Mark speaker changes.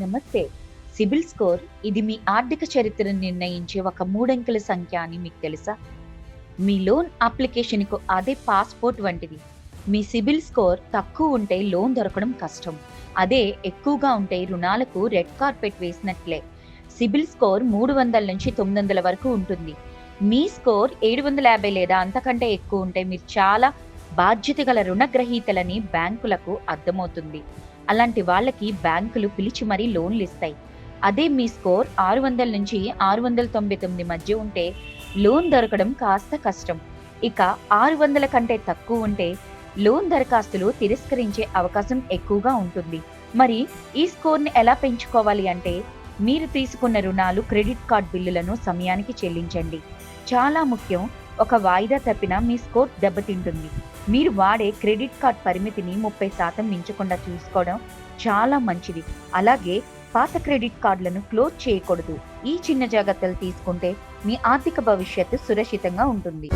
Speaker 1: నమస్తే. సిబిల్ స్కోర్ ఇది మీ ఆర్థిక చరిత్రను నిర్ణయించే ఒక మూడంకెల సంఖ్య అని మీకు తెలుసా? మీ లోన్ అప్లికేషన్కు అదే పాస్పోర్ట్ వంటిది. మీ సిబిల్ స్కోర్ తక్కువ ఉంటే లోన్ దొరకడం కష్టం. అదే ఎక్కువగా ఉంటే రుణాలకు రెడ్ కార్పెట్ వేసినట్లే. సిబిల్ స్కోర్ మూడు వందల నుంచి తొమ్మిది వందల వరకు ఉంటుంది. మీ స్కోర్ ఏడు వందల యాభై లేదా అంతకంటే ఎక్కువ ఉంటే మీరు చాలా బాధ్యత గల రుణగ్రహీతలని బ్యాంకులకు అర్థమవుతుంది. అలాంటి వాళ్ళకి బ్యాంకులు పిలిచి మరీ లోన్లు ఇస్తాయి. అదే మీ స్కోర్ ఆరు వందల నుంచి ఆరు వందల తొంభై తొమ్మిది మధ్య ఉంటే లోన్ దొరకడం కాస్త కష్టం. ఇక ఆరు వందల కంటే తక్కువ ఉంటే లోన్ దరఖాస్తులు తిరస్కరించే అవకాశం ఎక్కువగా ఉంటుంది. మరి ఈ స్కోర్ని ఎలా పెంచుకోవాలి అంటే మీరు తీసుకున్న రుణాలు క్రెడిట్ కార్డ్ బిల్లులను సమయానికి చెల్లించండి. చాలా ముఖ్యం ఒక వాయిదా తప్పినా మీ స్కోర్ దెబ్బతింటుంది. మీరు వాడే క్రెడిట్ కార్డ్ పరిమితిని ముప్పై శాతం మించకుండా చూసుకోవడం చాలా మంచిది. అలాగే పాత క్రెడిట్ కార్డులను క్లోజ్ చేయకూడదు. ఈ చిన్న జాగ్రత్తలు తీసుకుంటే మీ ఆర్థిక భవిష్యత్తు సురక్షితంగా ఉంటుంది.